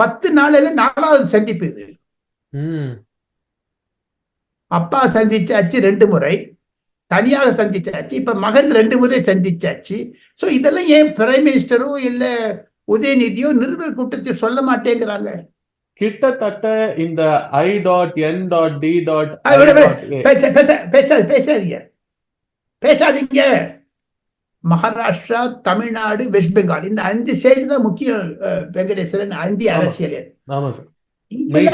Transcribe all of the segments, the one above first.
பத்து நாளில நாலாவது சந்திப்பு இது. அப்பா சந்திச்சாச்சு ரெண்டு முறை தனியாக சந்திச்சாச்சு இப்ப மகன் ரெண்டு முறை சந்திச்சாச்சு. சோ இதெல்லாம் ஏன் பிரைம் மினிஸ்டரோ இல்ல உதயநிதியோ நிருபர் கூட்டத்தில் சொல்ல மாட்டேங்கிறாங்க? கிட்டத்தட்ட இந்த I dot N dot D dot பேசாதீங்க. பேசாதீங்க. மகாராஷ்டிரா தமிழ்நாடு வெஸ்ட் பெங்கால் இந்த அஞ்சு ஸ்டேட் தான் முக்கியம் வெங்கடேஸ்வரன் ஆமா. அரசியல்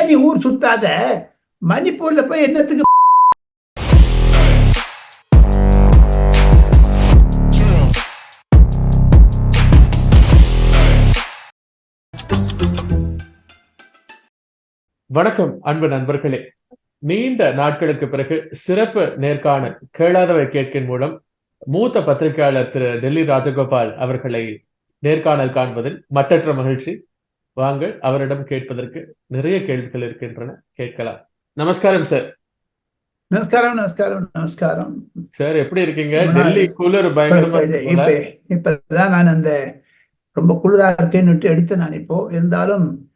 நீ ஊர் சுத்தாத மணிப்பூர்ல போய் என்னத்துக்கு வணக்கம் அன்பு நண்பர்களே. நீண்ட நாட்களுக்கு பிறகு சிறப்பு நேர்காணல் கேளாதவை கேட்கின் மூலம் மூத்த பத்திரிகையாளர் திரு டெல்லி ராஜகோபால் அவர்களை நேர்காணல் காண்பதில் மட்டற்ற மகிழ்ச்சி. வாங்கள் அவரிடம் கேட்பதற்கு நிறைய கேள்விகள் இருக்கின்றன. கேட்கலாம். நமஸ்காரம் சார். நமஸ்காரம் நமஸ்காரம் நமஸ்காரம். சார் எப்படி இருக்கீங்க. டெல்லி குளிர் பயங்கரமா இப்ப இப்பதான் நான் அந்த ரொம்ப குளிரா இருக்கேன்னு எடுத்து நான் இப்போ இருந்தாலும்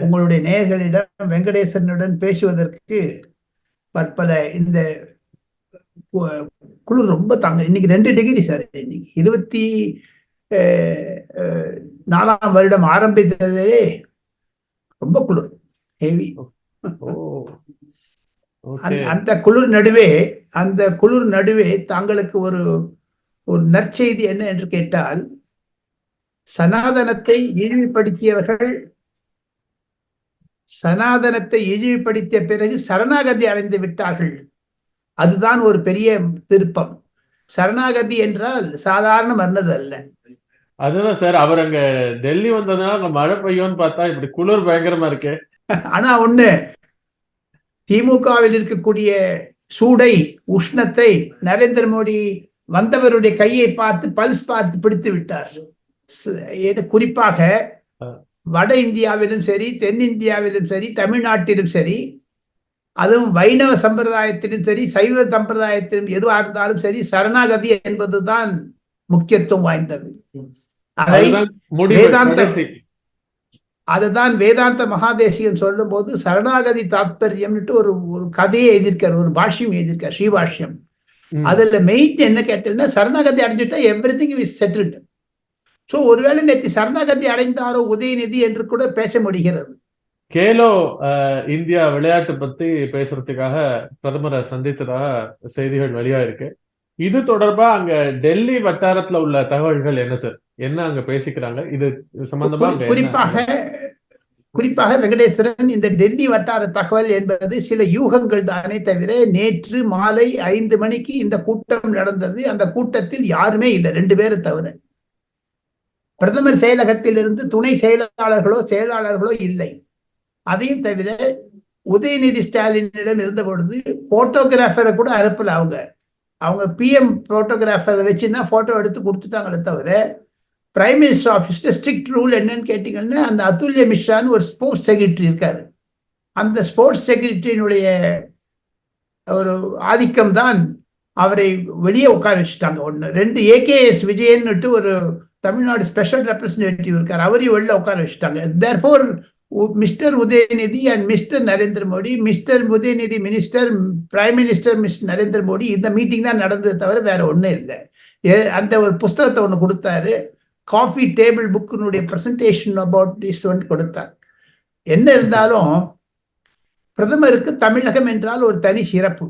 உங்களுடைய நேயர்களிடம் வெங்கடேசனுடன் பேசுவதற்கு பற்பல இந்த குளிர் ரொம்ப தாங்க இன்னைக்கு ரெண்டு டிகிரி சார் இன்னைக்கு இருபத்தி நாலாம் வருடம் ஆரம்பித்ததே ரொம்ப குளிர் ஹெவி அந்த குளிர் நடுவே அந்த குளிர் நடுவே தாங்களுக்கு ஒரு ஒரு நற்செய்தி என்ன என்று கேட்டால் சனாதனத்தை இழிவுபடுத்தியவர்கள் சனாதனத்தை இழிவுபடுத்திய பிறகு சரணாகதி அடைந்து விட்டார்கள். அதுதான் ஒரு பெரிய திருப்பம். சரணாகதி என்றால் சாதாரண மன்னது அல்ல. அதுதான் சார் அவர் அங்க டெல்லி வந்ததுனால அங்க மழை பெய்யும்னு பார்த்தா இப்படி குளிர் பயங்கரமா இருக்கு. ஆனா ஒண்ணு திமுகவில் இருக்கக்கூடிய சூடை உஷ்ணத்தை நரேந்திர மோடி வந்தவருடைய கையை பார்த்து பல்ஸ் பார்த்து பிடித்து விட்டார். குறிப்பாக. வட இந்தியாவிலும் சரி தென்னிந்தியாவிலும் சரி தமிழ்நாட்டிலும் சரி அதுவும் வைணவ சம்பிரதாயத்திலும் சரி சைவ சம்பிரதாயத்திலும் எதுவாக இருந்தாலும் சரி சரணாகதி என்பதுதான் முக்கியத்துவம் வாய்ந்தது அதை. கடைசி. அதுதான் வேதாந்த மகாதேசிகன் சொல்லும்போது சரணாகதி தாத்பரியம்னுட்டு ஒரு ஒரு கதையை எழுதியிருக்கார் ஒரு பாஷ்யம் எழுதியிருக்கார் ஸ்ரீபாஷ்யம். அதுல மெயின் என்ன கேட்டீங்கன்னா சரணாகதி அடைஞ்சுட்டா everything is settled so ஒருவேளை நேற்று சரணாகதி அடைந்தாரோ உதயநிதி என்று கூட பேச முடிகிறது கேலோ இந்தியா விளையாட்டு பத்தி பேசுறதுக்காக பிரதமரை சந்தித்ததாக செய்திகள் வெளியா இருக்கு இது தொடர்பா அங்க டெல்லி வட்டாரத்துல உள்ள தகவல்கள் என்ன சார்? என்ன அங்க பேசிக்கிறாங்க? இது சம்பந்தமா குறிப்பாக குறிப்பாக வெங்கடேஸ்வரன் இந்த டெல்லி வட்டார தகவல் என்பது சில யூகங்கள் தானே தவிர நேற்று மாலை ஐந்து மணிக்கு இந்த கூட்டம் நடந்தது. அந்த கூட்டத்தில் யாருமே இல்லை ரெண்டு பேரை தவிர. பிரதமர் செயலகத்திலிருந்து துணை செயலாளர்களோ செயலாளர்களோ இல்லை. அதையும் தவிர உதயநிதி ஸ்டாலினிடம் இருந்த பொழுது போட்டோகிராஃபரை கூட அனுப்பல அவங்க. அவங்க பிஎம் போட்டோகிராஃபரை வச்சு தான் போட்டோ எடுத்து கொடுத்துட்டாங்களே தவிர பிரைம் மினிஸ்டர் ஆஃபீஸ்ல ஸ்ட்ரிக்ட் ரூல் என்னன்னு கேட்டிங்கன்னா அந்த அதுல்ய மிஸ்ரான்னு ஒரு ஸ்போர்ட்ஸ் செக்ரட்டரி இருக்காரு. அந்த ஸ்போர்ட்ஸ் செக்ரட்டரியினுடைய ஒரு ஆதிக்கம் தான் அவரை வெளியே உட்கார வச்சுட்டாங்க. ஒன்று ரெண்டு ஏகேஎஸ் விஜயன்னுட்டு ஒரு தமிழ்நாடு ஸ்பெஷல் ரெப்ரஸன்டேட்டிவ் இருக்கார். அவரையும் வெளில உட்கார வச்சுட்டாங்க. Therefore mister Udhayanidhi and mister Narendra Modi mister Udhayanidhi minister prime minister mister Narendra Modi இந்த மீட்டிங் தான் நடந்தது தவிர வேற ஒன்றும் இல்லை. அந்த ஒரு புஸ்தகத்தை ஒன்று கொடுத்தாரு. காஃபி டேபிள் புக்கினுடைய ப்ரெசன்டேஷன் அபவுட் திஸ் ஒன் கொடுத்தார். என்ன இருந்தாலும் பிரதமருக்கு தமிழகம் என்றால் ஒரு தனி சிறப்பு.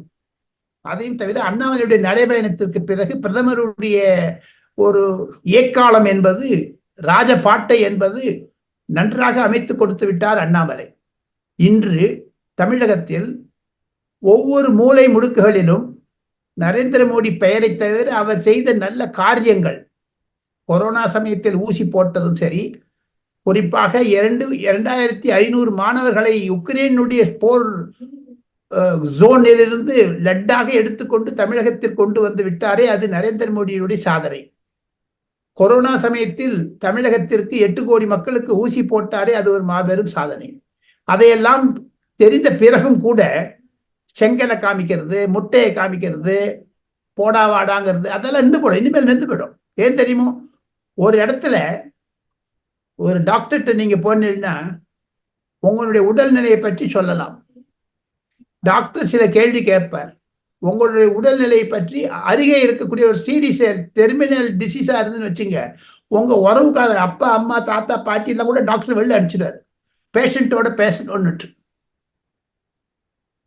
அதையும் தவிர அண்ணாமலையுடைய நடைபயணத்திற்கு பிறகு பிரதமருடைய ஒரு ஏக்காலம் என்பது ராஜபாட்டை என்பது நன்றாக அமைத்து கொடுத்து விட்டார் அண்ணாமலை. இன்று தமிழகத்தில் ஒவ்வொரு மூலை முடுக்குகளிலும் நரேந்திர மோடி பெயரை தவிர அவர் செய்த நல்ல காரியங்கள் கொரோனா சமயத்தில் ஊசி போட்டதும் சரி குறிப்பாக இரண்டு இரண்டாயிரத்தி ஐநூறு மாணவர்களை உக்ரைனுடைய போர் ஜோனிலிருந்து லட்டாக எடுத்துக்கொண்டு தமிழகத்தில் கொண்டு வந்து விட்டாரே அது நரேந்திர மோடியுடைய சாதனை. கொரோனா சமயத்தில் தமிழகத்திற்கு எட்டு கோடி மக்களுக்கு ஊசி போட்டாரே அது ஒரு மாபெரும் சாதனை. அதையெல்லாம் தெரிந்த பிறகும் கூட செங்கலை காமிக்கிறது முட்டையை காமிக்கிறது போடா வாடாங்கிறது அதெல்லாம் நின்று போடும். இனிமேல் நின்று போயிடும். ஏன் தெரியுமோ? ஒரு இடத்துல ஒரு டாக்டர்கிட்ட நீங்க போனீங்கன்னா உங்களுடைய உடல்நிலையை பற்றி சொல்லலாம். டாக்டர் சில கேள்வி கேட்பார். உங்களுடைய உடல்நிலை பற்றி அருகே இருக்கக்கூடிய ஒரு சீரியஸ் டெர்மினல் டிசீஸாக இருந்துன்னு வச்சுங்க. உங்கள் உறவுக்கார அப்பா அம்மா தாத்தா பாட்டிலாம் கூட டாக்டர் வெளில அனுப்பிச்சிடுவார். பேஷண்ட்டோட பேசணுன்னுட்டு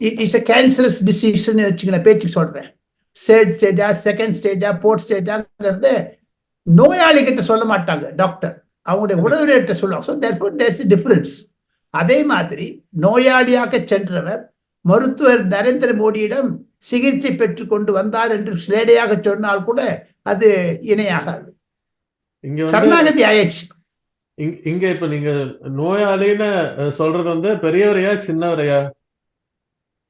இட் இஸ் அ கேன்சரஸ் டிசீஸ்ன்னு வச்சுங்களேன் பேச்சு சொல்கிறேன் சேர்ட் ஸ்டேஜா செகண்ட் ஸ்டேஜா ஃபோர்த் ஸ்டேஜாங்கிறது நோயாளிகிட்ட சொல்ல மாட்டாங்க டாக்டர் அவங்களுடைய உறவினர்கிட்ட சொல்லுவாங்க. ஸோ தேர்ஃபோர் தேர்ஸ் டிஃப்ரென்ஸ் அதே மாதிரி நோயாளியாக சென்றவர் மருத்துவர் நரேந்திர மோடியிடம் சிகிச்சை பெற்றுக் கொண்டு வந்தார் என்று சிலேடையாக சொன்னால் கூட அது இணையாகாது. சரணாகதி ஆயிடுச்சு. இங்க- இப்ப நீங்க நோயாளின்னு சொல்றது வந்து பெரியவரையா சின்னவரையா?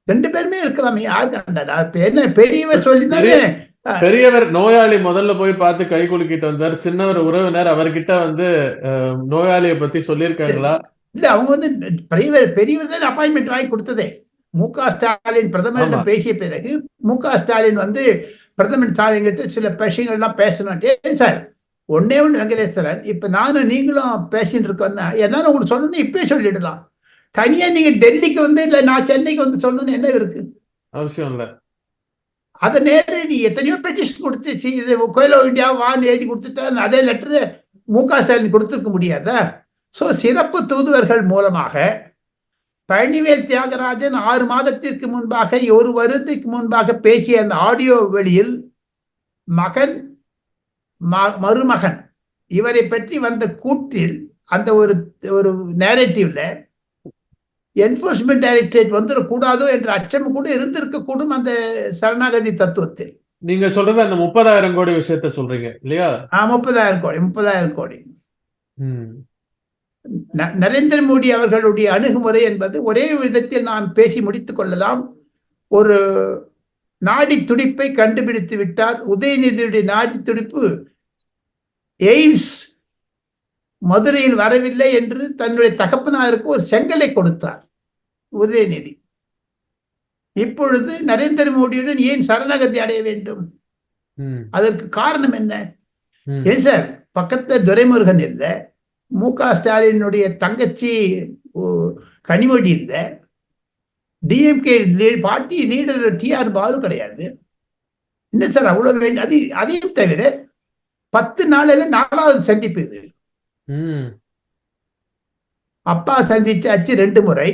ரெண்டு பேருமே இருக்கலாமே. யார் கண்டா என்ன பெரியவர் சொல்லிதானே. பெரியவர் நோயாளி முதல்ல போய் பார்த்து கை குலுக்கிட்டு வந்தார். சின்னவர் உறவினர் அவர்கிட்ட வந்து நோயாளியை பத்தி சொல்லியிருக்காங்களா? இல்ல அவங்க வந்து பெரியவர் பெரியவர் தான் அப்பாயின்மெண்ட் வாங்கி கொடுத்ததே. மு க ஸ்டாலின் பிரதமரிடம். பேசிய பிறகு மு க ஸ்டாலின் வந்து பிரதமர் ஸ்டாலின் கிட்ட சில விஷயங்கள்லாம் பேசணும் சார்? ஒன்னே ஒன்று வெங்கடேஸ்வரன் இப்ப நானும் நீங்களும் பேசிட்டு இருக்கோம்னா எதாவது உங்களுக்கு சொல்லணும் இப்பயே சொல்லிடலாம். தனியா நீங்க டெல்லிக்கு வந்து இல்ல நான் சென்னைக்கு வந்து சொல்லணும்னு என்ன இருக்கு? அவசியம் இல்ல. அதை நேரே நீ எத்தனையோ பெட்டிஷன் கொடுத்துச்சு. இது கோயிலோ இந்தியா வான்னு எழுதி கொடுத்துட்டா அதே லெட்டரு மு க ஸ்டாலின் கொடுத்துருக்க முடியாதா? ஸோ சிறப்பு தூதுவர்கள் மூலமாக பழனிவேல் தியாகராஜன் ஆறு மாதத்திற்கு முன்பாக ஒரு வருடத்துக்கு முன்பாக பேசிய அந்த ஆடியோ வெளியில் மகன் மருமகன். இவரை பற்றி வந்த கூற்றில் அந்த ஒரு ஒரு நேரட்டிவ்ல என்போர்ஸ்மெண்ட் டைரக்டரேட் வந்துடக்கூடாதோ என்ற அச்சம் கூட இருந்திருக்க கூடும் அந்த சரணாகதி தத்துவத்தில். நீங்க சொல்றது அந்த முப்பதாயிரம் கோடி விஷயத்த சொல்றீங்க இல்லையா? ஆ, முப்பதாயிரம் கோடி முப்பதாயிரம் கோடி. நரேந்திர மோடி அவர்களுடைய அணுகுமுறை என்பது ஒரே விதத்தில் நாம் பேசி முடித்துக் கொள்ளலாம். ஒரு நாடி துடிப்பை கண்டுபிடித்து விட்டார். உதயநிதியுடைய நாடி துடிப்பு எய்ம்ஸ் மதுரையில் வரவில்லை என்று தன்னுடைய தகப்பனாருக்கு ஒரு செங்கலை கொடுத்தார் உதயநிதி. இப்பொழுது நரேந்திர மோடியுடன் ஏன் சரணாகதி அடைய வேண்டும்? அதற்கு காரணம் என்ன? ஏன் சார்? பக்கத்துல துரைமுருகன் இல்ல. மு க ஸ்டாலினுடைய தங்கச்சி கனிமொழி இல்ல. DMK party leader T R Baalu கிடையாது. என்ன சார் அவ்வளவு வேண்டும் அது அதையும் தவிர பத்து நாளில் நாலாவது சந்திப்பு இது. அப்பா சந்திச்சாச்சு ரெண்டு முறை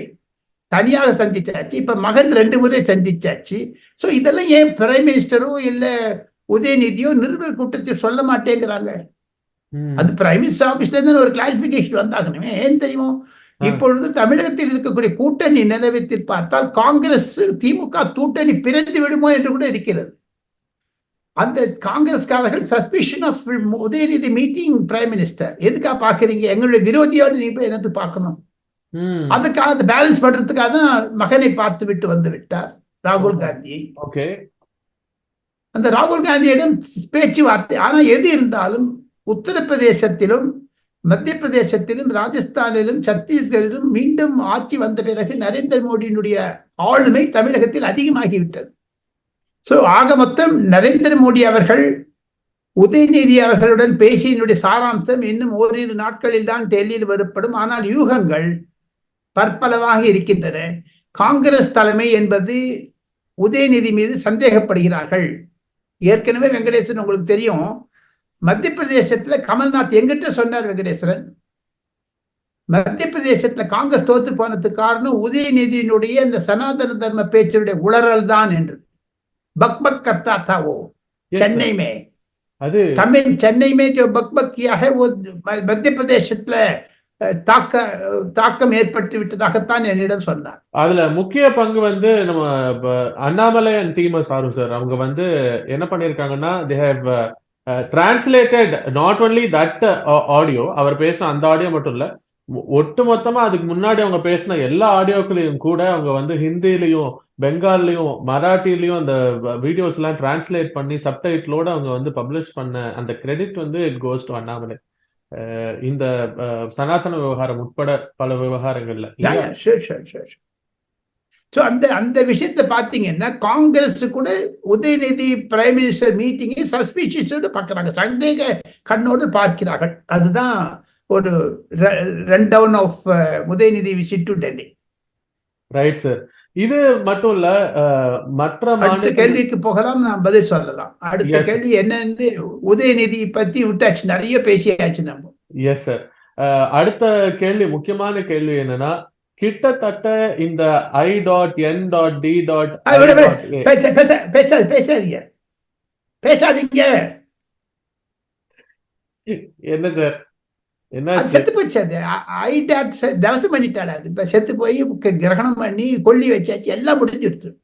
தனியாக சந்திச்சாச்சு இப்ப மகன் ரெண்டு முறை சந்திச்சாச்சு. சோ இதெல்லாம் ஏன் பிரைம் மினிஸ்டரோ இல்ல உதயநிதியோ நிருபர் கூட்டத்தில் சொல்ல மாட்டேங்கிறாங்க? அது பிரைம் மினிஸ்டர் ஆபீஸ்ல இருந்து ஒரு கிளாரிபிகேஷன் வந்தாகணுமே ஏன் தெரியுமோ. இப்பொழுது தமிழகத்தில் இருக்கக்கூடிய கூட்டணி நிலவரத்தில் பார்த்தால் காங்கிரஸ் திமுக கூட்டணி பிறந்து விடுமோ என்று கூட இருக்கிறது. அந்த காங்கிரஸ்காரர்கள் suspicion of Udhayanidhi meeting prime minister எதுக்காக பாக்குறீங்க எங்களுடைய விரோதியோடு நீங்க போய் என்னது பார்க்கணும்? அதுக்காக அந்த பேலன்ஸ் பண்றதுக்காக தான் மகனை பார்த்து விட்டு வந்து விட்டார் ராகுல் காந்தியை. ஓகே. அந்த ராகுல் காந்தியிடம் பேச்சுவார்த்தை. ஆனா எது இருந்தாலும் உத்தரப்பிரதேசத்திலும் மத்திய பிரதேசத்திலும் ராஜஸ்தானிலும் சத்தீஸ்கரிலும் மீண்டும் ஆட்சி வந்த பிறகு நரேந்திர மோடியினுடைய ஆளுமை தமிழகத்தில் அதிகமாகிவிட்டது. சோ ஆக மொத்தம் நரேந்திர மோடி அவர்கள் உதயநிதி அவர்களுடன் பேசியினுடைய சாராம்சம் இன்னும் ஓரிரு நாட்களில் தான் டெல்லியில் வரப்படும் ஆனால் யூகங்கள் பற்பலவாக இருக்கின்றன. காங்கிரஸ் தலைமை என்பது உதயநிதி மீது சந்தேகப்படுகிறார்கள். ஏற்கனவே வெங்கடேசன் உங்களுக்கு தெரியும் மத்திய பிரதேசத்துல கமல்நாத் எங்கிட்ட சொன்னார் வெங்கடேஸ்வரன். மத்திய பிரதேசத்துல காங்கிரஸ் தோத்து போனதுக்கு காரணம் உதயநிதியினுடைய இந்த சனாதன தர்ம பேச்சுடைய உளறல் தான் என்று. பக் பக் கர்த்தா தா ஓ. சென்னை மே. அது தமிழ் சென்னை பக் பக்கியாக மத்திய பிரதேசத்துல தாக்க தாக்கம் ஏற்பட்டு விட்டதாகத்தான் என்னிடம் சொன்னார். அதுல முக்கிய பங்கு வந்து நம்ம அண்ணாமலை அண்ட் டீமை சாரும் சார். அவங்க வந்து என்ன பண்ணிருக்காங்கன்னா they have translated not only that audio அவர் பேசின அந்த ஆடியோ மட்டும் இல்ல ஒட்டு மொத்தமா அதுக்கு முன்னாடி அவங்க பேசின எல்லா ஆடியோக்களையும் கூட அவங்க வந்து ஹிந்திலையும் பெங்கால்லையும் மராட்டிலையும் அந்த வீடியோஸ் எல்லாம் டிரான்ஸ்லேட் பண்ணி சப்டைட்டிலோட அவங்க வந்து பப்ளிஷ் பண்ண அந்த கிரெடிட் வந்து இட் கோஸ் டு அண்ணாமலை இந்த uh, சனாதன விவகாரம் உட்பட பல விவகாரங்கள்ல. ஸோ அந்த அந்த விஷயத்தை பார்த்தீங்கன்னா காங்கிரஸ் கூட உதயநிதி பிரைம் மினிஸ்டர் மீட்டிங்கை சஸ்பிஷியஸோடு பார்க்குறாங்க. சந்தேக கண்ணோடு பார்க்கிறார்கள். அதுதான் ஒரு run down of Udhayanidhi visit to Delhi right sir இது மட்டும் இல்ல மற்ற அடுத்த கேள்விக்கு போகலாம் நான் பதில் சொல்லலாம். அடுத்த. கேள்வி என்னன்னு உதயநிதி பத்தி விட்டாச்சு. நிறைய பேசியாச்சு நம்ம. எஸ் சார் அடுத்த கேள்வி முக்கியமான கேள்வி என்னன்னா கிட்டத்தட்ட இந்த I dot N dot D dot பேசாது பேசாதீங்க பேசாதீங்க. என்ன சார்? என்னாச்சு? செத்து போச்சு அது. ஐ டாட் தவசம் பண்ணிட்டாள் அது. இப்ப செத்து போய் கிரகணம் பண்ணி கொல்லி வச்சாச்சு. எல்லாம் முடிஞ்சிடுச்சு.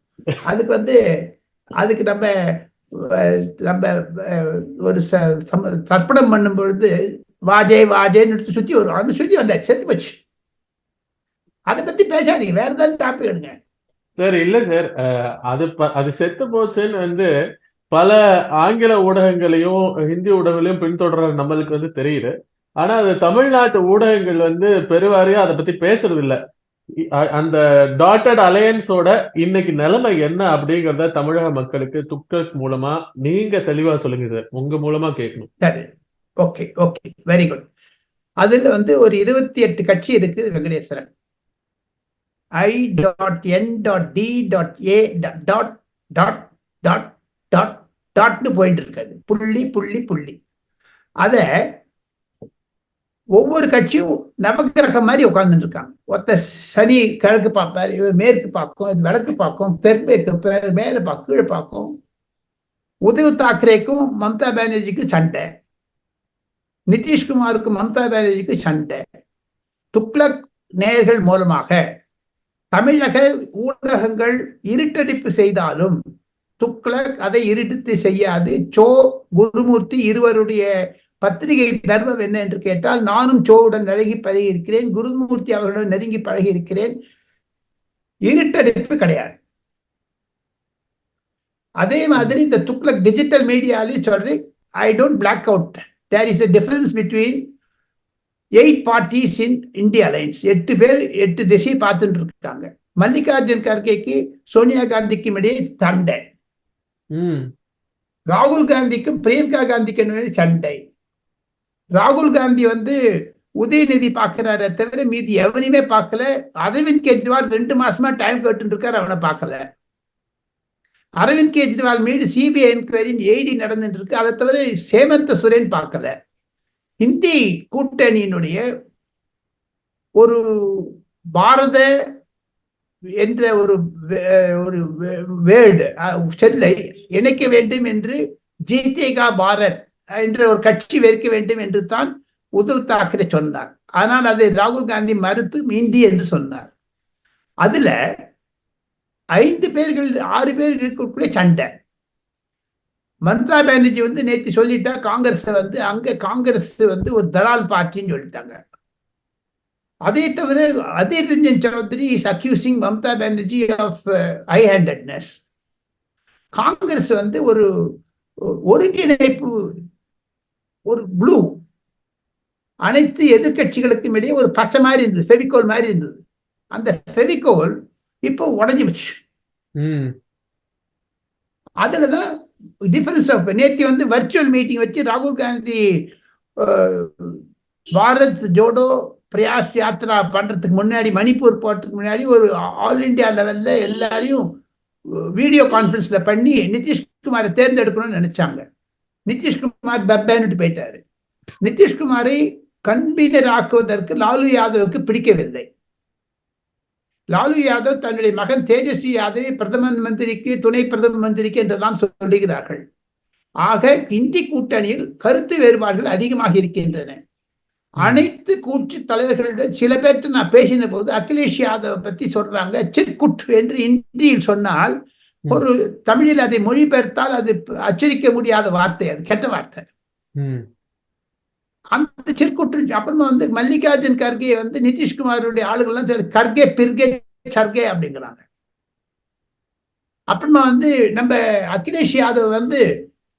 அதுக்கு வந்து அதுக்கு நம்ம நம்ம ஒரு ச- தர்ப்பணம் பண்ணும் பொழுது வாஜே வாஜேன்னு சுத்தி வரும் அந்த சுத்தி வந்தாச்சு செத்து போச்சு. அதை பத்தி பேசாதீங்க. வேற ஏதாவது டாபிக் எடுங்க. சார் இல்ல சார். அது அது செத்து போச்சுன்னு வந்து பல ஆங்கில ஊடகங்களையும் ஹிந்தி ஊடகங்களையும் பின்தொடர நம்மளுக்கு வந்து தெரியுது. ஆனா அது தமிழ்நாட்டு ஊடகங்கள் வந்து பெருவாரியா அதை பத்தி பேசுறது இல்ல அந்த டாட்டட் அலையன்ஸோட இன்னைக்கு நிலைமை என்ன அப்படிங்கறத தமிழக மக்களுக்கு துக்டக் மூலமா நீங்க தெளிவா சொல்லுங்க சார். உங்க மூலமா கேட்கணும். சரி. Okay okay. வெரி குட் அதுல வந்து ஒரு இருபத்தி எட்டு கட்சி இருக்கு Venkateswaran. I dot N dot D dot A dot dot dot dot டாட்னு போயிட்டு இருக்காது. புள்ளி புள்ளி புள்ளி. அத ஒவ்வொரு கட்சியும் நவக்கிரகம் மாதிரி உட்கார்ந்துட்டு இருக்காங்க. ஒத்த சனி கிழக்கு பார்ப்பார் இவர் மேற்கு பார்க்கும் இது வடக்கு பார்க்கும் தெற்கு பேர் மேலே பார்க்கும் கீழே பார்க்கும். உதய் தாக்கரேக்கும் மம்தா பானர்ஜிக்கும் சண்டை. நிதிஷ்குமாருக்கும் மம்தா பானர்ஜிக்கு சண்டை. துக்ளக் நேயர்கள் மூலமாக தமிழக ஊடகங்கள் இருட்டடிப்பு செய்தாலும் துக்ளக் அதை இருட்டு செய்யாது. சோ குருமூர்த்தி இருவருடைய பத்திரிகை தர்மம் என்ன என்று கேட்டால் நானும் சோவுடன் நெருங்கி பழகி இருக்கிறேன் குருமூர்த்தி அவர்களுடன் நெருங்கி பழகி இருக்கிறேன் இருட்டடிப்பு கிடையாது. அதே மாதிரி இந்த துக்ளக் டிஜிட்டல் மீடியாலையும் சொல்றேன் I don't block out there is a difference between eight parties in India alliance எட்டு பேர் எட்டு திசை பார்த்துட்டு இருக்காங்க மல்லிகார்ஜுன் கர்கேக்கு சோனியா காந்திக்கும் இடையே சண்டை. ராகுல் காந்திக்கும் பிரியங்கா காந்திக்கும் சண்டை. ராகுல் காந்தி வந்து உதயநிதி பார்க்கிறாரே தவிர மீதி எவனையுமே பார்க்கல. அரவிந்த் கெஜ்ரிவால் ரெண்டு மாசமா டைம் கேட்டு இருக்காரு அவனை பார்க்கல. அரவிந்த் கெஜ்ரிவால் மீது சிபிஐ என்கொயரின் எய்டி நடந்துட்டு இருக்கு அதை தவிர சேமந்த சுரேன் பார்க்கல. இந்தி கூட்டணியினுடைய ஒரு பாரத என்ற ஒரு ஒரு வேர்டு செல்லை இணைக்க வேண்டும் என்று ஜிதேகா பாரத் என்ற ஒரு கட்சி வைக்க வேண்டும் என்று தான் உத்தவ் தாக்கரே சொன்னார். ஆனால் அதை ராகுல் காந்தி மறுத்து மீண்டி என்று சொன்னார். அதுல ஐந்து பேர்கள் ஆறு பேர் இருக்கக்கூடிய சண்டை. மம்தா பானர்ஜி வந்து நேற்று சொல்லிட்டா காங்கிரஸ் வந்து அங்க காங்கிரஸ் வந்து ஒரு தலால் பார்ட்டின்னு சொல்லிட்டாங்க. அதே தவிர Adhir Ranjan Chowdhury is accusing Mamata Banerjee of high handedness Congress வந்து ஒரு ஒருங்கிணைப்பு ஒரு ப்ளூ அனைத்து எதிர்க்கட்சிகளுக்கும் இடையே ஒரு பசை மாதிரி இருந்தது ஃபெவிகோல் மாதிரி இருந்தது. அந்த ஃபெவிகோல் இப்போ உடஞ்சி போச்சு. ம். அதுலதான் டிஃபரன்ஸ் ஆஃப் நேற்று வந்து வர்ச்சுவல் மீட்டிங் வச்சு ராகுல் காந்தி பாரத் ஜோடோ பிரயாஸ் யாத்ரா பண்றதுக்கு முன்னாடி மணிப்பூர் போறதுக்கு முன்னாடி ஒரு ஆல் இந்தியா லெவல்ல எல்லாரையும் வீடியோ கான்ஃபரன்ஸ்ல பண்ணி நிதிஷ்குமாரை தேர்ந்தெடுக்கணும்னு நினைச்சாங்க. நிதிஷ்குமார் பப்பேன்னுட்டு போயிட்டாரு. நிதிஷ்குமாரை கன்வீனர் ஆக்குவதற்கு லாலு யாதவுக்கு பிடிக்கவில்லை. லாலு யாதவ் தன்னுடைய மகன் தேஜஸ்வி யாதவை பிரதம மந்திரிக்கு துணை பிரதம மந்திரிக்கு என்றெல்லாம் சொல்லுகிறார்கள். ஆக இந்தி கூட்டணியில் கருத்து வேறுபாடுகள் அதிகமாக இருக்கின்றன. அனைத்து கூட்டு தலைவர்களுடன் சில பேர்த்து நான் பேசின போது அகிலேஷ் யாதவ் பத்தி சொல்றாங்க. சிற்குட் என்று இந்தியில் சொன்னால் ஒரு தமிழில் அதை மொழிபெயர்த்தால் அது அச்சரிக்க முடியாத வார்த்தை அது கெட்ட வார்த்தை. அந்த சிற்குற்று அப்புறமா வந்து மல்லிகார்ஜுன் கர்கே வந்து நிதிஷ்குமாருடைய ஆளுகள்லாம் கர்கே பிர்கே சர்கே அப்படிங்கிறாங்க. அப்புறமா வந்து நம்ம அகிலேஷ் யாதவ் வந்து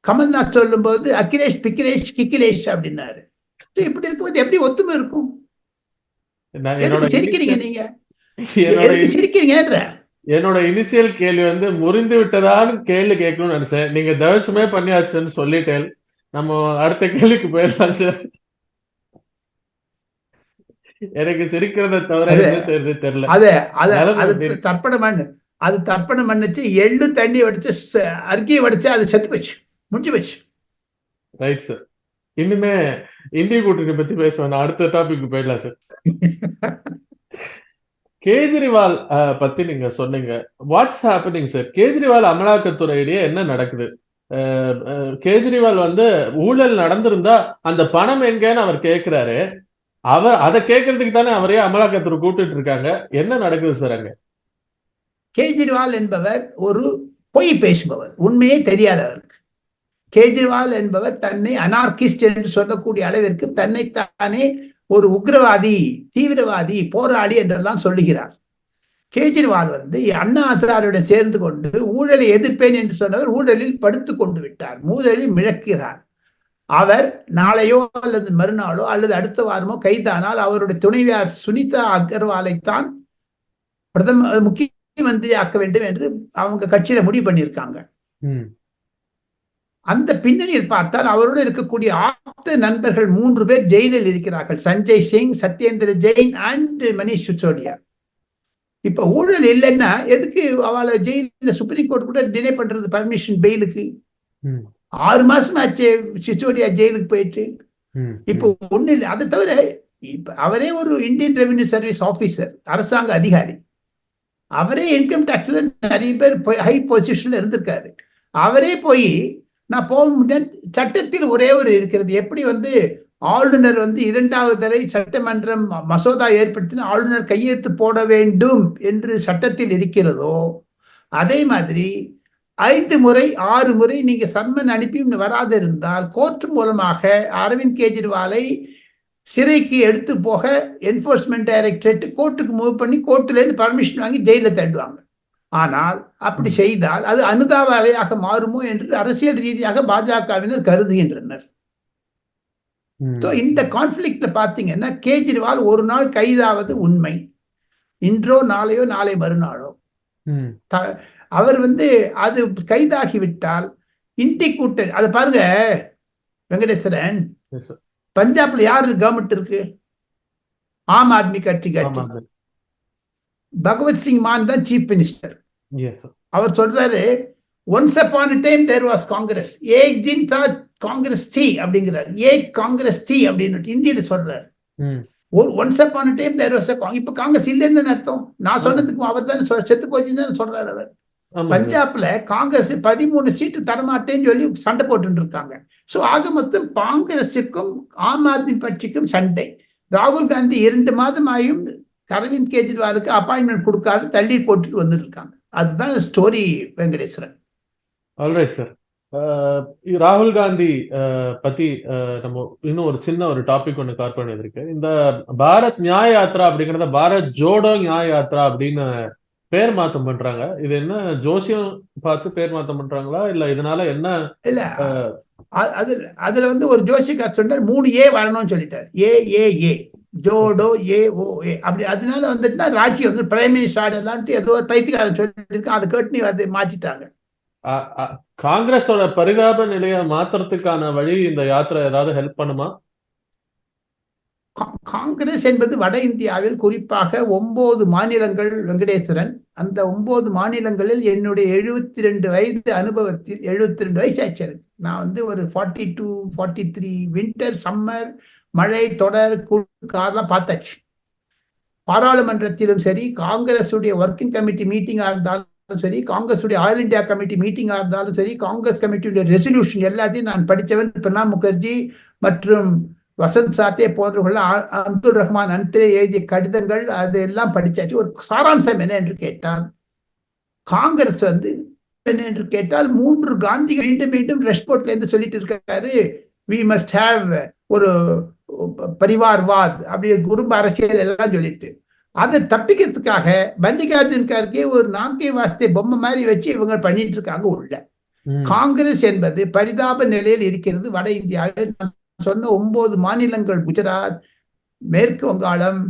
கமல்நாத் சொல்லும்போது அகிலேஷ் பிக்கிலேஷ் கிக்கிலேஷ் அப்படின்னாரு. இப்படி இருக்கும்போது எப்படி ஒத்துமை இருக்கும்? சிரிக்கிறீங்க நீங்க? சிரிக்கிறீங்கன்ற? என்னோட இனிஷியல் கேள்வி வந்து முறிந்து விட்டதான்னு கேள்வி கேட்கணும்னு நினைச்சேன். நீங்க தவசமே பண்ணியாச்சுன்னு சொல்லிட்டேன். நம்ம அடுத்த கேள்விக்கு போயிடலாம் சார். எனக்கு சிரிக்கிறத தவிர செய்யறது தெரியல. அது அது அது? தர்ப்பணம் பண்ணு அது தர்ப்பணம் பண்ணிச்சு எள்ளு தண்ணி வடிச்சு அரிசியை வடிச்சு அது செத்து போச்சு முடிஞ்சு போச்சு. ரைட் சார் இனிமே இந்திய கூட்டணி பத்தி பேசுவேன் அடுத்த டாபிக் போயிடலாம் சார் கேஜ்ரிவால் பத்தி நீங்க சொன்னீங்க. வாட்ஸ் ஹேப்பனிங் சார் கேஜ்ரிவால் அமலாக்கத்துறையிலேயே என்ன நடக்குது? கேஜ்ரிவால் வந்து ஊழல் நடந்திருந்தா அந்த பணம் எங்கன்னு அவர் கேக்குறாரு. அவர் அதை கேட்கறதுக்கு தானே அவரே அமலாக்கத்துறை கூப்பிட்டு இருக்காங்க என்ன நடக்குது சார் அங்க? கேஜ்ரிவால் என்பவர் ஒரு பொய் பேசுபவர் உண்மையே தெரியாதவருக்கு. கேஜ்ரிவால் என்பவர் தன்னை அனார்கிஸ்ட் என்று சொல்லக்கூடிய அளவிற்கு தன்னைத்தானே ஒரு உக்ரவாதி தீவிரவாதி போராளி என்றெல்லாம் சொல்லுகிறார். கேஜ்ரிவால் வந்து அண்ணா ஹசாரியுடன் சேர்ந்து கொண்டு ஊழலை எதிர்ப்பேன் என்று சொன்னவர் ஊழலில் படுத்து கொண்டு விட்டார் ஊழலில் மிழக்கிறார். அவர் நாளையோ அல்லது மறுநாளோ அல்லது அடுத்த வாரமோ கைதானால் அவருடைய துணைவியார் சுனிதா அகர்வாலைத்தான் பிரதம முக்கிய மந்திரி ஆக்க வேண்டும் என்று அவங்க கட்சியில முடிவு பண்ணியிருக்காங்க. அந்த பின்னணியில் பார்த்தால் அவரோடு இருக்கக்கூடிய ஆப்த நண்பர்கள் மூன்று பேர் ஜெயிலில் இருக்கிறார்கள். சஞ்சய் சிங் சத்யேந்திர ஜெயின் அண்ட் மணிஷ் சிசோடியா. இப்ப ஊழல் இல்லைன்னா எதுக்கு அவளை ஜெயில சுப்ரீம் கோர்ட் கூட டிலே பண்றது பர்மிஷன் பெயிலுக்கு ஆறு மாசம் ஆச்சு சிசோடியா ஜெயிலுக்கு போயிட்டு. இப்போ ஒண்ணு இல்லை. அதை தவிர இப்ப அவரே ஒரு இந்தியன் ரெவென்யூ சர்வீஸ் ஆபீசர் அரசாங்க அதிகாரி. அவரே இன்கம் டாக்ஸ்ல நிறைய பேர் ஹை பொசிஷன்ல இருந்திருக்காரு. அவரே போய் நான் போக முடியாது. சட்டத்தில் ஒரே ஒரு இருக்கிறது. எப்படி வந்து ஆளுநர் வந்து இரண்டாவது தடவை சட்டமன்றம் மசோதா ஏற்படுத்தின ஆளுநர் கையெழுத்து போட வேண்டும் என்று சட்டத்தில் இருக்கிறதோ அதே மாதிரி ஐந்து முறை ஆறு முறை நீங்க சம்மன் அனுப்பி வராது இருந்தால் கோர்ட் மூலமாக அரவிந்த் கெஜ்ரிவாலை சிறைக்கு எடுத்து போக என்போர்ஸ்மெண்ட் டைரக்டரேட் கோர்ட்டுக்கு மூவ் பண்ணி கோர்ட்டுல இருந்து பர்மிஷன் வாங்கி ஜெயில தள்ளுவாங்க ஆனால் அப்படி செய்தால் அது அனுதாப அலையாக மாறுமோ என்று அரசியல் ரீதியாக பாஜகவினர் கருதுகின்றனர். ஸோ இந்த கான்ஃபிளிக்ட்ல பாத்தீங்கன்னா கேஜ்ரிவால் ஒரு நாள் கைதாவது உண்மை. இன்றோ நாளையோ நாளை மறுநாளோ. அவர் வந்து அது கைதாகி விட்டால் இண்டி கூட்டணி அதை பாருங்க வெங்கடேஸ்வரன். பஞ்சாப்ல யாரு கவர்மெண்ட் இருக்கு? ஆம் ஆத்மி கட்சி கட்சி. பகவத் சிங் மான் தான் சீஃப் மினிஸ்டர் அவர் சொல்றாரு once upon time there was Congress ஏக் தின் தா காங்கிரஸ் தி அப்படிங்கிறார். ஏக் காங்கிரஸ் தி அப்படின்னு இந்தியில சொல்றாரு. ம் ஒரு once upon time there was இப்ப காங்கிரஸ் இல்லைன்னு அர்த்தம். நான் சொன்னதுக்கு அவர் தான் செத்து போச்சுன்னு சொல்றாரு அவர். பஞ்சாப்ல காங்கிரஸ் பதிமூணு சீட்டு தரமாட்டேன்னு சொல்லி சண்டை போட்டு இருக்காங்க. சோ ஆக மொத்தம் காங்கிரஸுக்கும் ஆம் ஆத்மி கட்சிக்கும் சண்டை. ராகுல் காந்தி இரண்டு மாதமாயும் அரவிந்த் கெஜ்ரிவாலுக்கு அப்பாயின்மெண்ட் கொடுக்காது தள்ளி போட்டுட்டு வந்துட்டு இருக்காங்க. அதுதான் ஸ்டோரி வெங்கடேஸ்வரன். ஆல்ரைட் சார் ராகுல் காந்தி பத்தி நம்ம இன்னும் ஒரு சின்ன ஒரு டாபிக் ஒன்று கவர் பண்ணியிருக்கு இந்த பாரத் நியாய யாத்ரா அப்படிங்கறத பாரத் ஜோடோ நியாய யாத்ரா அப்படின்னு பேர் மாத்தம் பண்றாங்க. இது என்ன ஜோசியம் பார்த்து பேர் மாத்தம் பண்றாங்களா? இல்ல இதனால என்ன இல்ல அது அதுல வந்து ஒரு ஜோசிகார் சொன்னார் மூணு ஏ வரணும்னு சொல்லிட்டார். ஏ ஏ ஏ. ஜோடோ ஏ ஓ ஏ. அப்படி அதனால வந்துட்டுனா ராஜி வந்து பிரைம் மினிஸ்டர் எல்லான்ட்டு ஏதோ ஒரு பைத்தியக்காரன் சொல்லிட்டு அதை கேட்டு நீ அதை மாத்திட்டாங்க. காங்கிரஸோட பரிதாப நிலையை மாத்துறதுக்கான வழி இந்த யாத்திரை ஏதாவது ஹெல்ப் பண்ணுமா? காங்கிரஸ் என்பது வட இந்தியாவில் குறிப்பாக ஒன்பது மாநிலங்கள் வெங்கடேஸ்வரன். அந்த ஒன்பது மாநிலங்களில் என்னுடைய எழுபத்தி ரெண்டு வயது அனுபவத்தில் எழுபத்தி ரெண்டு வயசு ஆச்சு எனக்கு. நான் வந்து ஒரு forty two forty three winter summer மழை தொடர் காரெல்லாம் பார்த்தாச்சு. பாராளுமன்றத்திலும் சரி காங்கிரஸுடைய ஒர்க்கிங் கமிட்டி மீட்டிங்காக இருந்தாலும் சரி காங்கிரஸுடைய ஆல் இண்டியா கமிட்டி மீட்டிங்காக இருந்தாலும் சரி காங்கிரஸ் கமிட்டியுடைய ரெசல்யூஷன் எல்லாத்தையும் நான் படித்தவன் பிரணாப் முகர்ஜி மற்றும் வசந்த் சாத்தே போன்றவர்கள் அப்துல் ரஹ்மான் அன்டே எழுதிய கடிதங்கள் அதெல்லாம் படிச்சாச்சு. ஒரு சாராம்சம் என்ன என்று கேட்டால் காங்கிரஸ் வந்து என்ன என்று கேட்டால் மூன்று காந்தி மீண்டும் மீண்டும் ரெஸ்போர்ட்ல இருந்து சொல்லிட்டு இருக்காரு வி மஸ்ட் ஹேவ் ஒரு பரிவார்வாத் அப்படி குடும்ப அரசியல் எல்லாம் சொல்லிட்டு. அதை தப்பிக்கிறதுக்காக மல்லிகார்ஜுன் கார்கே ஒரு நாம்கே வாஸ்தே பொம்மை மாதிரி வச்சு இவங்க பண்ணிட்டு இருக்காங்க உள்ள. காங்கிரஸ் என்பது பரிதாப நிலையில் இருக்கிறது வட இந்தியாவில். சொன்ன ஒன்பது மாநிலங்கள் குஜராத் மேற்கு வங்காளம்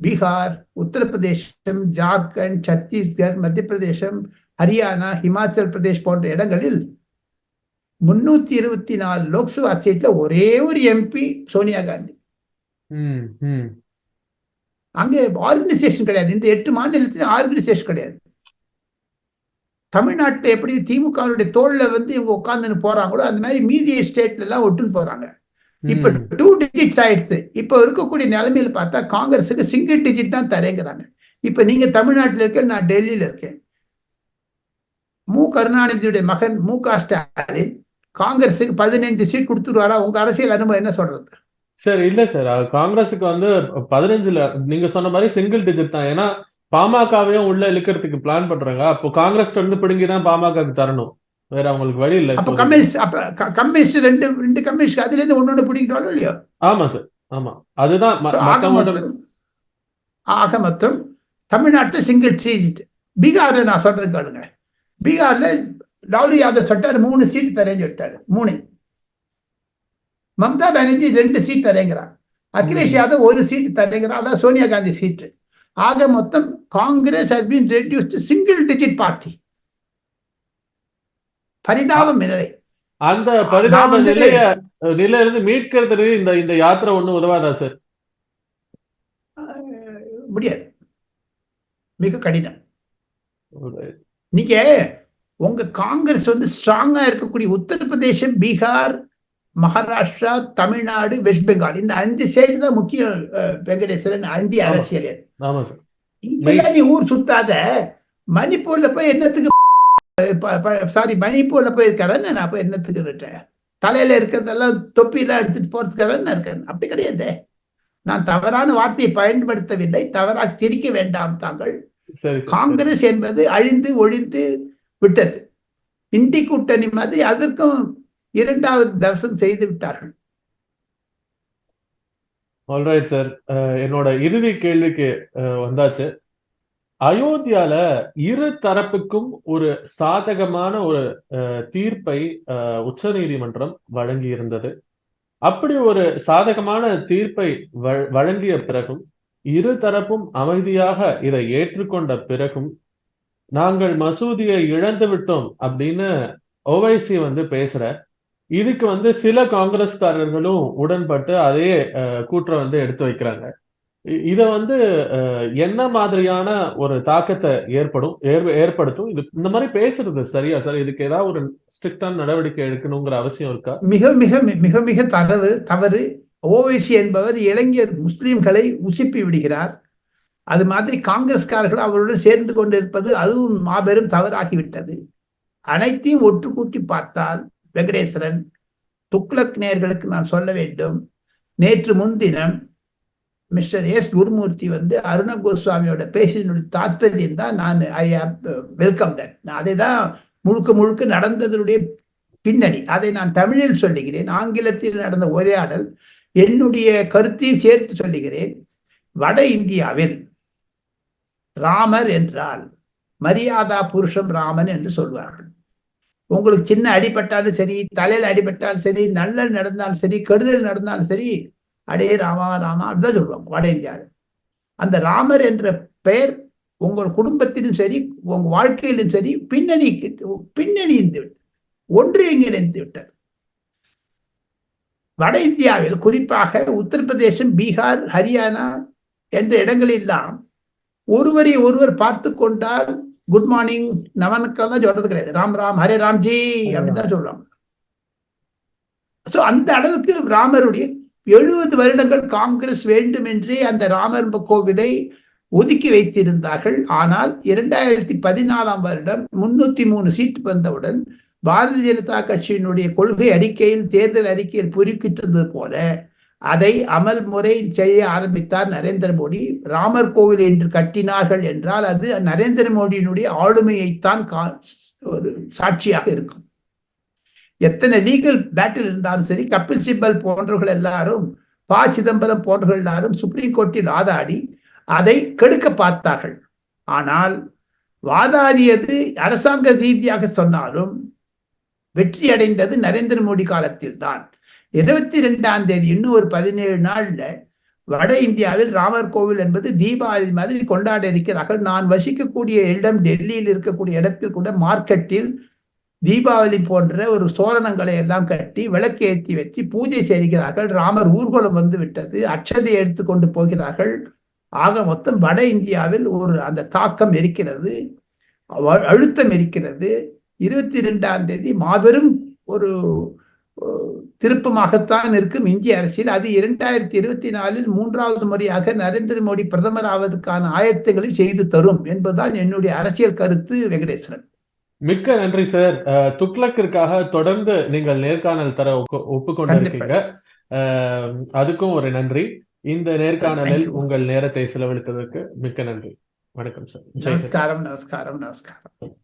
பீகார் உத்தரப்பிரதேசம் ஜார்க்கண்ட் சத்தீஸ்கர் மத்திய பிரதேசம் ஹரியானா ஹிமாச்சல் பிரதேஷ் போன்ற இடங்களில் முன்னூத்தி இருபத்தி நாலு லோக்சபா சீட்ல ஒரே ஒரு எம்பி சோனியா காந்தி. அங்கே ஆர்கனைசேஷன் கிடையாது. இந்த எட்டு மாநிலத்திலும் ஆர்கனைசேஷன் கிடையாது. தமிழ்நாட்டில் எப்படி திமுகவுடைய தோல்ல வந்து இவங்க உட்காந்துன்னு போறாங்களோ அந்த மாதிரி மீதி ஸ்டேட்ல எல்லாம் ஒட்டுன்னு போறாங்க. இப்ப. டூ டிஜிட்ஸ் ஆயிடுச்சு. இப்ப இருக்கக்கூடிய நிலைமையில பார்த்தா காங்கிரஸுக்கு சிங்கிள் டிஜிட் தான் தரேங்கிறாங்க. இப்ப நீங்க தமிழ்நாட்டில் இருக்க நான் டெல்லியில இருக்கேன். மு. கருணாநிதியுடைய மகன் மு. க. ஸ்டாலின் காங்கிரஸுக்கு பதினைந்து சீட் கொடுத்துருவாரா? உங்க அரசியல் அனுபவம் என்ன சொல்றது? சார் இல்ல சார். காங்கிரஸுக்கு வந்து பதினஞ்சுல நீங்க சொன்ன மாதிரி சிங்கிள் டிஜிட் தான். ஏன்னா பாமகவையும் உள்ள இழுக்கிறதுக்கு பிளான் பண்றாங்க. அப்போ காங்கிரஸ் இருந்து பிடுங்கி தான் பாமகக்கு தரணும். வேற அவங்களுக்கு வழி இல்ல அப்ப. கம்யூனிஸ்ட் அப்ப கம்யூனிஸ்ட் ரெண்டு ரெண்டு கம்யூனிஸ்ட் அதுல இருந்து ஒன்னொன்னு பிடிக்கிட்டாலும் இல்லையோ? ஆமா சார் ஆமா. அதுதான் ஆக மொத்தம் தமிழ்நாட்டில் சிங்கிள் சீட் பீகார்ல நான் சொல்றேன் கேளுங்க. பீகார்ல லாலு யாதவ் சொல்லிட்டாரு மூணு சீட் தரேன்னு சொல்லிட்டாரு மூணு. மம்தா பானர்ஜி ரெண்டு சீட் தரேங்கிறான் அகிலேஷ். யாதவ் ஒரு சீட் தரேங்கிறான் அதான் சோனியா காந்தி சீட்டு ஆக மொத்தம் Congress been reduced to single digit party பரிதாபம் நிலை அந்த பரிதாப நிலைய நிலையில இருந்து மீட்கிறதுக்கு இந்த இந்த யாத்திரை ஒண்ணும் உதவாதா சார் முடியாது. மிக கடினம். நீங்க உங்க காங்கிரஸ் வந்து ஸ்ட்ராங்கா இருக்கக்கூடிய உத்தரப்பிரதேசம் பீகார் மகாராஷ்டிரா தமிழ்நாடு வெஸ்ட் பெங்கால். இந்த அஞ்சு ஸ்டேட் தான் முக்கியம் வெங்கடேஸ்வரன் ஆமா. அரசியல் நீ ஊர் சுத்தாத. மணிப்பூர்ல போய் என்னத்துக்கு சாரி மணிப்பூர்ல போய் இருக்கிறேன்னு நான் போய் என்னத்துக்கு விட்டேன் தலையில இருக்கிறதெல்லாம் தொப்பிலாம் எடுத்துட்டு போறதுக்காக நான் இருக்கேன்? அப்படி கிடையாது. நான் தவறான வார்த்தையை பயன்படுத்தவில்லை. தவறாக சிரிக்க வேண்டாம் தாங்கள். காங்கிரஸ் என்பது அழிந்து ஒழிந்து விட்டது. இண்டி கூட்டணி மாதிரி அதற்கும் இரண்டாவது தவசம் செய்து விட்டார்கள். ஆல்ரைட் சார் என்னோட இறுதி கேள்விக்கு வந்தாச்சு. அயோத்தியால இரு தரப்புக்கும் ஒரு சாதகமான ஒரு அஹ், தீர்ப்பை உச்ச நீதிமன்றம் வழங்கி இருந்தது அப்படி ஒரு சாதகமான தீர்ப்பை வ- வழங்கிய பிறகும் இரு தரப்பும் அமைதியாக இதை ஏற்றுக்கொண்ட பிறகும் நாங்கள் மசூதியை இழந்து விட்டோம் அப்படின்னு ஓவைசி வந்து பேசுற. இதுக்கு வந்து சில காங்கிரஸ்காரர்களும் உடன்பட்டு அதே கூற்றை வந்து எடுத்து வைக்கிறாங்க. இத வந்து என்ன மாதிரியான ஒரு தாக்கத்தை ஏற்படும் ஏற்ப- ஏற்படுத்தும்? இது இந்த மாதிரி பேசுறது சரியா? சார் இதுக்கு ஏதாவது ஒரு ஸ்ட்ரிக்டான நடவடிக்கை எடுக்கணுங்கிற அவசியம் இருக்கா? மிக மிக மிக மிக தவறு. தவறு ஓவைசி என்பவர் இளைஞர் முஸ்லிம்களை உசுப்பி விடுகிறார். அது மாதிரி காங்கிரஸ்காரர்கள் அவருடன் சேர்ந்து கொண்டிருப்பது அதுவும் மாபெரும் தவறாகிவிட்டது. அனைத்தையும் ஒற்று கூட்டி பார்த்தால் வெங்கடேஸ்வரன் துக்ளக் நேயர்களுக்கு நான் சொல்ல வேண்டும். நேற்று முன்தினம் மிஸ்டர் எஸ். குருமூர்த்தி வந்து அருண கோஸ்வாமியோட பேசினுடைய தாத்பரியம் தான் நான் ஐ வெல்கம் தட் நான் அதை தான் முழுக்க முழுக்க நடந்ததனுடைய பின்னணி. அதை நான் தமிழில் சொல்லுகிறேன் ஆங்கிலத்தில் நடந்த உரையாடல் என்னுடைய கருத்தையும் சேர்த்து சொல்லுகிறேன். வட இந்தியாவில் ராமர் என்றால் மரியாதா புருஷம் ராமன் என்று சொல்வார்கள். உங்களுக்கு சின்ன அடிபட்டாலும் சரி தலையில் அடிபட்டாலும் சரி நல்ல நடந்தாலும் சரி கெடுதல் நடந்தாலும் சரி அடே ராமா ராமா அப்படிதான் சொல்லுவாங்க வட இந்தியாவில். அந்த ராமர் என்ற பெயர் உங்கள் குடும்பத்திலும் சரி உங்க வாழ்க்கையிலும் சரி பின்னணி இருந்து விட்டது. ஒன்றிணைந்து விட்டது. வட இந்தியாவில் குறிப்பாக உத்தரப்பிரதேசம் பீகார் ஹரியானா என்ற இடங்களெல்லாம் ஒருவரை ஒருவர் பார்த்து கொண்டால் குட் மார்னிங் நவனுக்கெல்லாம் தான் சொல்றது கிடையாது. ராம் ராம் ஹரே ராம்ஜி அப்படின்னு தான் சொல்லுவாங்க. சோ அந்த அளவுக்கு ராமருடைய எழுபது வருடங்கள் காங்கிரஸ் வேண்டும் என்றே அந்த ராமர் கோவிலை ஒதுக்கி வைத்திருந்தார்கள். ஆனால் இரண்டாயிரத்தி பதினாலாம் வருடம் முன்னூத்தி மூணு சீட் வந்தவுடன் பாரதிய ஜனதா கட்சியினுடைய கொள்கை அறிக்கையில் தேர்தல் அறிக்கையில் குறிப்பிட்டிருந்தது போல அதை அமல் முறை செய்ய ஆரம்பித்தார் நரேந்திர மோடி. ராமர் கோவில் என்று கட்டினார்கள் என்றால் அது நரேந்திர மோடியினுடைய ஆளுமையைத்தான் கா ஒரு சாட்சியாக இருக்கும். எத்தனை லீகல் பேட்டில் இருந்தாலும் சரி கபில் சிப்பல் போன்றவர்கள் எல்லாரும் ப சிதம்பரம் போன்றவர்கள் எல்லாரும் சுப்ரீம் கோர்ட்டில் வாதாடி அதை கெடுக்க பார்த்தார்கள். ஆனால் வாதாடியது அரசாங்க ரீதியாக சொன்னாலும் வெற்றி அடைந்தது நரேந்திர மோடி காலத்தில் தான். இருபத்தி ரெண்டாம் தேதி இன்னும் ஒரு பதினேழு நாள்ல வட இந்தியாவில் ராமர் கோவில் என்பது தீபாவளி மாதிரி கொண்டாட இருக்கிறார்கள். நான் வசிக்கக்கூடிய இடம் டெல்லியில் இருக்கக்கூடிய இடத்தில் கூட மார்க்கெட்டில் தீபாவளி போன்ற ஒரு சோரணங்களை எல்லாம் கட்டி விளக்கு ஏற்றி வச்சு பூஜை செய்கிறார்கள். ராமர் ஊர்வலம் வந்து விட்டது. அச்சதை எடுத்துக்கொண்டு போகிறார்கள். ஆக மொத்தம் வட இந்தியாவில் ஒரு அந்த தாக்கம் இருக்கிறது. அழுத்தம் இருக்கிறது. இருபத்தி ரெண்டாம் தேதி மாபெரும் ஒரு திருப்பமாகத்தான் இருக்கும் இந்திய அரசியல். அது இரண்டாயிரத்தி இருபத்தி நாலில் மூன்றாவது முறையாக நரேந்திர மோடி பிரதமர் ஆவதற்கான ஆயத்தங்களை செய்து தரும் என்பதுதான் என்னுடைய அரசியல் கருத்து வெங்கடேஸ்வரன். மிக்க நன்றி சார் துக்ளக்கிற்காக தொடர்ந்து நீங்கள் நேர்காணல் தர ஒப்பு- ஒப்புக்கொண்டிருக்கீங்க. அதுக்கும் ஒரு நன்றி. இந்த நேர்காணலில். உங்கள் நேரத்தை செலவழித்ததற்கு மிக்க நன்றி. வணக்கம் சார். நமஸ்காரம் நமஸ்காரம் நமஸ்காரம்.